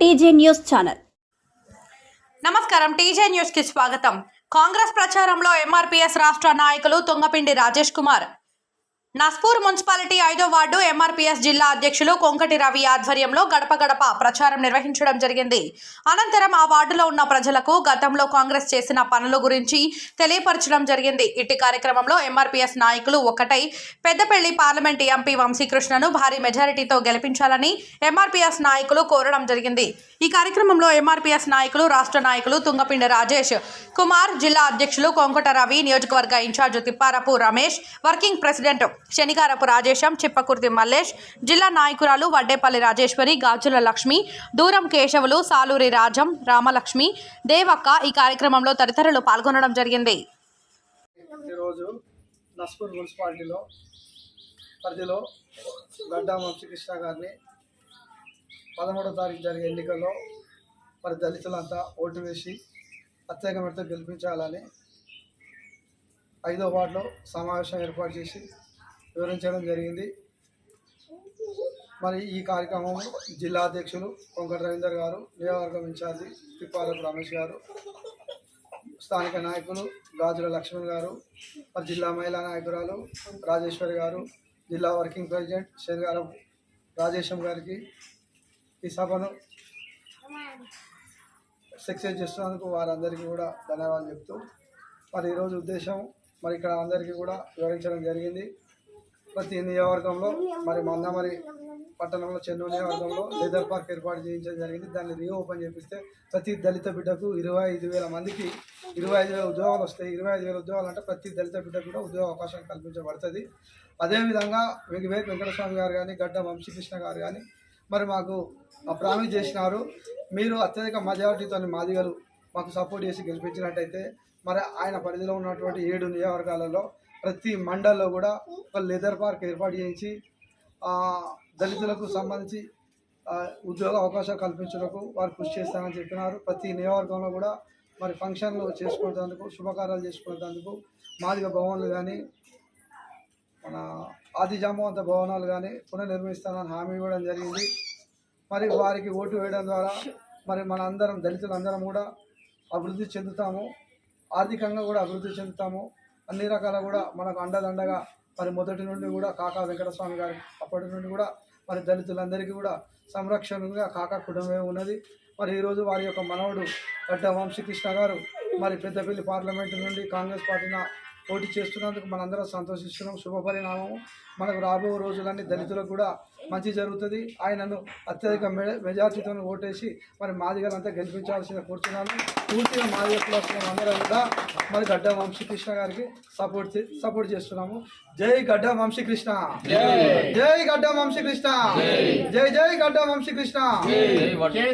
TJ news channel. నమస్కారం TJ న్యూస్కి స్వాగతం. కాంగ్రెస్ ప్రచారంలో ఎంఆర్పీఎస్ రాష్ట్ర నాయకులు తుంగపిండి రాజేష్ కుమార్. నస్పూర్ మున్సిపాలిటీ ఐదో వార్డు ఎంఆర్పీఎస్ జిల్లా అధ్యక్షులు కొంకటి రవి ఆధ్వర్యంలో గడప గడప ప్రచారం నిర్వహించడం జరిగింది. అనంతరం ఆ వార్డులో ఉన్న ప్రజలకు గతంలో కాంగ్రెస్ చేసిన పనుల గురించి తెలియపరచడం జరిగింది. ఇట్టి కార్యక్రమంలో ఎంఆర్పీఎస్ నాయకులు ఒకటై పెద్దపల్లి పార్లమెంట్ ఎంపీ వంశీకృష్ణను భారీ మెజారిటీతో గెలిపించాలని ఎంఆర్పీఎస్ నాయకులు కోరడం జరిగింది. ఈ కార్యక్రమంలో ఎంఆర్పీఎస్ నాయకులు రాష్ట్ర నాయకులు తుంగపిండి రాజేష్ కుమార్ జిల్లా అధ్యక్షులు కొంకట రవి నియోజకవర్గ incharge Tipparapu Ramesh working president Shanikarapu Rajesham Chippakurthi Mallesh జిల్లా నాయకురాలు వడ్డేపల్లి రాజేశ్వరి గాజుల లక్ష్మి దూరం కేశవులు సాలూరి రాజం రామలక్ష్మి దేవక్క ఈ కార్యక్రమంలో తదితరులు పాల్గొనడం జరిగింది. ఈరోజు నస్పూర్ మున్సిపాలిటీలో పరిధిలో గడ్డా వంశీకృష్ణ గారిని పదమూడో తారీఖు జరిగే ఎన్నికల్లో మరి దళితులంతా ఓటు వేసి ప్రత్యేక మెడతో గెలిపించాలని ఐదో వార్డులో సమావేశం ఏర్పాటు చేసి వివరించడం జరిగింది. మరి ఈ కార్యక్రమంలో జిల్లా అధ్యక్షులు కొంకట రవీందర్ గారు నియోజకవర్గం ఇన్ఛార్జి తిప్పారపు రమేష్ గారు స్థానిక నాయకులు గాజుల లక్ష్మణ్ గారు మరి జిల్లా మహిళా నాయకురాలు రాజేశ్వరి గారు జిల్లా వర్కింగ్ ప్రెసిడెంట్ శనిగారం రాజేశం గారికి ఈ సభను సక్సెస్ చేస్తున్నందుకు వారందరికీ కూడా ధన్యవాదాలు చెప్తూ మరి ఈరోజు ఉద్దేశం మరి ఇక్కడ అందరికీ కూడా వివరించడం జరిగింది. ప్రతి నియోజకవర్గంలో మరి మందమరి పట్టణంలో చెన్నూరు నియోజకవర్గంలో లెదర్ పార్క్ ఏర్పాటు చేయించడం జరిగింది. దాన్ని రీఓపెన్ చేపిస్తే ప్రతి దళిత బిడ్డకు ఇరవై ఐదు వేల మందికి ఇరవై ఐదు వేల ఉద్యోగాలు వస్తాయి. ఇరవై ఐదు వేల ఉద్యోగాలు అంటే ప్రతి దళిత బిడ్డకు కూడా ఉద్యోగ అవకాశం కల్పించబడుతుంది. అదేవిధంగా వివేక్ వెంకటస్వామి గారు కానీ గడ్డ వంశీకృష్ణ గారు కానీ మరి మాకు ప్రామిస్ చేసినారు. మీరు అత్యధిక మెజారిటీతో మాదిగలు మాకు సపోర్ట్ చేసి గెలిపించినట్టయితే మరి ఆయన పరిధిలో ఉన్నటువంటి ఏడు నియోజకవర్గాలలో ప్రతి మండల్లో కూడా ఒక లెదర్ పార్క్ ఏర్పాటు చేయించి దళితులకు సంబంధించి ఉద్యోగ అవకాశాలు కల్పించడానికి వారు కృషి చేస్తానని చెప్పినారు. ప్రతి నియోజకవర్గంలో కూడా మరి ఫంక్షన్లు చేసుకునేందుకు శుభకార్యాలు చేసుకునేందుకు మాదిగ భవన్లు కానీ మన ఆదిజామవంత భవనాలు కానీ పునర్నిర్మిస్తానని హామీ ఇవ్వడం జరిగింది. మరి వారికి ఓటు వేయడం ద్వారా మరి మన అందరం దళితులందరం కూడా అభివృద్ధి చెందుతాము. ఆర్థికంగా కూడా అభివృద్ధి చెందుతాము. అన్ని రకాల కూడా మనకు అండదండగా మరి మొదటి నుండి కూడా కాకా వెంకటస్వామి గారి అప్పటి నుండి కూడా మరి దళితులందరికీ కూడా సంరక్షణగా కాకా కుటుంబమే ఉన్నది. మరి ఈరోజు వారి యొక్క మనవడు గడ్డ వంశీకృష్ణ గారు మరి పెద్దపల్లి పార్లమెంటు నుండి కాంగ్రెస్ పార్టీన పోటీ చేస్తున్నందుకు మనందరం సంతోషిస్తున్నాం. శుభ పరిణామము. మనకు రాబో రోజులన్నీ దళితులకు కూడా మంచి జరుగుతుంది. ఆయనను అత్యధిక మె మెజార్టీతో ఓటేసి మరి మాదిగలంతా గెలిపించాల్సిన కోరుతున్నాను. పూర్తిగా మాదిగ కులస్తులం అందరం కూడా మరి గడ్డ వంశీకృష్ణ గారికి సపోర్ట్ చే- సపోర్ట్ చేస్తున్నాము. జై గడ్డ వంశీకృష్ణ జై! గడ్డ వంశీకృష్ణ జై! జై గడ్డ వంశీకృష్ణ